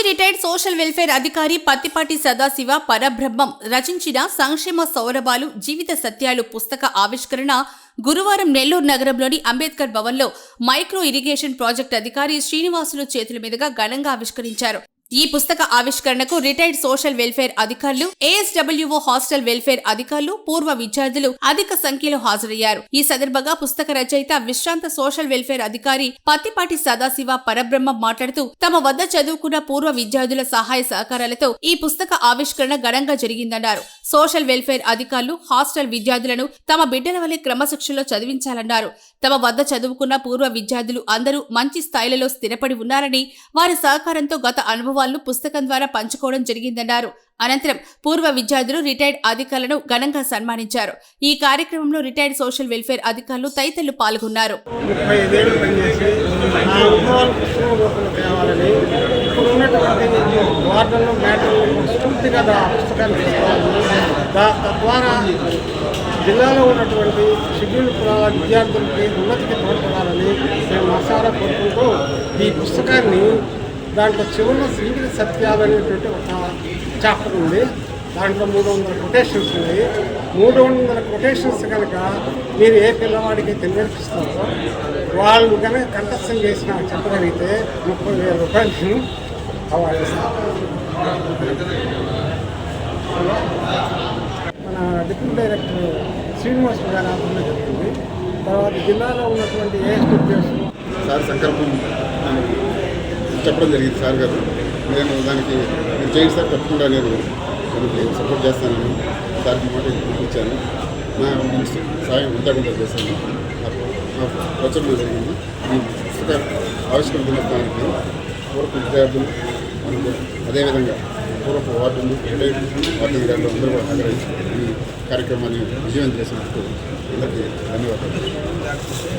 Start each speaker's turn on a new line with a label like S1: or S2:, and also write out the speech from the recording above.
S1: Retired social welfare అధికారి పత్తిపాటి సదాశివ పరబ్రహ్మం రచించిన సంక్షేమ సౌరభాలు జీవిత సత్యాలు పుస్తక ఆవిష్కరణ గురువారం నెల్లూరు నగరంలోని అంబేద్కర్ భవన్లో మైక్రో ఇరిగేషన్ ప్రాజెక్ట్ అధికారి శ్రీనివాసులు చేతుల మీదుగా ఘనంగా ఆవిష్కరించారు. ఈ పుస్తక ఆవిష్కరణకు రిటైర్డ్ సోషల్ వెల్ఫేర్ అధికారులు ఏఎస్డబ్ల్యూఓ హాస్టల్ వెల్ఫేర్ అధికారులు పూర్వ విద్యార్థులు అధిక సంఖ్యలో హాజరయ్యారు. ఈ సందర్భంగా పుస్తక రచయిత విశ్రాంత సోషల్ వెల్ఫేర్ అధికారి పత్తిపాటి సదాశివ పరబ్రహ్మ మాట్లాడుతూ తమ వద్ద చదువుకున్న పూర్వ విద్యార్థుల సహాయ సహకారాలతో ఈ పుస్తక ఆవిష్కరణ ఘనంగా జరిగిందన్నారు. సోషల్ వెల్ఫేర్ అధికారులు హాస్టల్ విద్యార్థులను తమ బిడ్డల వలె క్రమశిక్షణలో చదివించాలన్నారు. తమ వద్ద చదువుకున్న పూర్వ విద్యార్థులు అందరూ మంచి స్థాయిలలో స్థిరపడి ఉన్నారని వారి సహకారంతో గత అనుభవం అనుభవాలను పుస్తకం ద్వారా పంచుకోవడం జరిగిందన్నారు. అనంతరం పూర్వ విద్యార్థులు రిటైర్డ్ అధికారులను ఘనంగా సన్మానించారు. ఈ కార్యక్రమంలో రిటైర్డ్ సోషల్ వెల్ఫేర్ అధికారులు తదితరులు పాల్గొన్నారు.
S2: తద్వారా జిల్లాలో ఉన్నటువంటి షెడ్యూల్ కులాల విద్యార్థులకి ఉన్నతికి తోడ్పడాలని మేము మనసారా కోరుకుంటూ ఈ పుస్తకాన్ని దాంట్లో చివరిలో సింగిల్ సత్యాలు అనేటువంటి ఒక చాప్టర్ ఉంది. దాంట్లో మూడు వందల కొటేషన్స్ ఉన్నాయి. మూడు వందల కొటేషన్స్ కనుక మీరు ఏ పిల్లవాడికి అయితే నేర్పిస్తారో వాళ్ళు కనుక కంఠస్థం చేసిన చెప్పగలిగితే ముప్పై వేల రూపాయలు అవార్డు మన డిప్యూటీ డైరెక్టర్ శ్రీనివాస్ గారు ఆధ్వర్యంలో జరిగింది. తర్వాత జిల్లాలో ఉన్నటువంటి ఏఎస్టీఎస్
S3: సార్ సంకల్పం. చెప్పడం జరిగింది సార్ గారు. నేను దానికి మీరు చేయండి సార్ తప్పకుండా నేను దానికి సపోర్ట్ చేస్తానని సార్కి మాట ఇచ్చాను. నా మంచి సాయం ఉంటాకుండా చేశాను. నాకు నా ప్రచురణ జరిగింది. ఈ పుస్తక ఆవిష్కరణ దినోత్సవానికి పూర్వపు విద్యార్థులు మనకు అదేవిధంగా పూర్వపు వార్డులు రిటైర్డ్ వార్డు గారు అందరూ కూడా హాజరై ఈ కార్యక్రమాన్ని విజయం చేసినందుకు అందరికీ ధన్యవాదాలు.